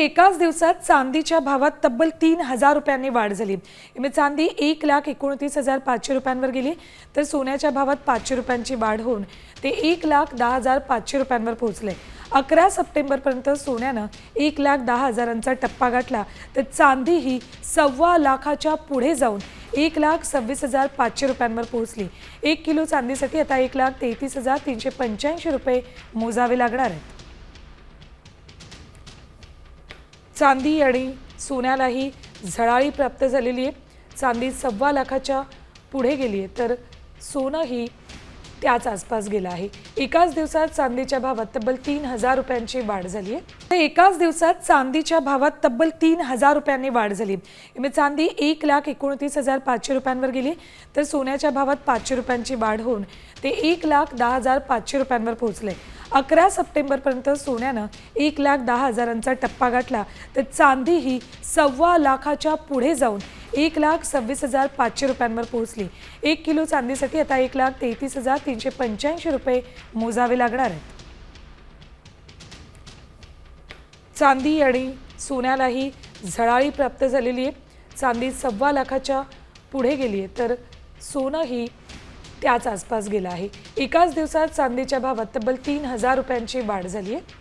एकाच दिवसात चांदीच्या भावात तब्बल तीन हजार रुपयांनी वाढ झाली. यामुळे चांदी एक लाख एकोणतीस हजार पाचशे रुपयांवर गेली तर सोन्याच्या भावात पाचशे रुपयांची वाढ होऊन ते एक लाख दहा हजार पाचशे रुपयांवर पोहोचले. अकरा सप्टेंबरपर्यंत सोन्यानं एक लाख दहा हजारांचा टप्पा गाठला तर चांदी ही सव्वा लाखाच्या पुढे जाऊन एक लाख सव्वीस हजार पाचशे रुपयांवर पोहोचली. एक किलो चांदीसाठी आता एक लाख तेहतीस हजार तीनशे पंच्याऐंशी रुपये मोजावे लागणार आहेत. चांदी आणि सोन्यालाही झळाळी प्राप्त झालेली आहे. चांदी सव्वा लाखाच्या पुढे गेली आहे. तर सोनं ही त्याच आसपास गेलं आहे. एकाच दिवसात चांदीच्या भावात तब्बल तीन हजार रुपयांची वाढ झाली आहे. तर एकाच दिवसात चांदीच्या भावात तब्बल तीन हजार रुपयांनी वाढ झाली म्हणजे चांदी एक लाख एकोणतीस हजार पाचशे रुपयांवर गेली तर सोन्याच्या भावात पाचशे रुपयांची वाढ होऊन ते एक लाख दहा हजार पाचशे रुपयांवर पोहोचले अकरा सप्टेंबरपर्यंत सोन्यानं एक लाख दहा हजारांचा टप्पा गाठला. तर चांदी ही सव्वा लाखाच्या पुढे जाऊन एक लाख सव्वीस हजार पाचशे रुपयांवर पोहोचली. एक किलो चांदीसाठी आता एक लाख तेहतीस हजार तीनशे पंच्याऐंशी रुपये मोजावे लागणार आहेत. चांदी आणि सोन्यालाही झळाळी प्राप्त झालेली आहे. चांदी सव्वा लाखाच्या पुढे गेली आहे. तर सोनं ही त्याच आसपास गेलं आहे. एकाच दिवसात चांदीच्या भावात तब्बल तीन हजार रुपयांची वाढ झाली आहे.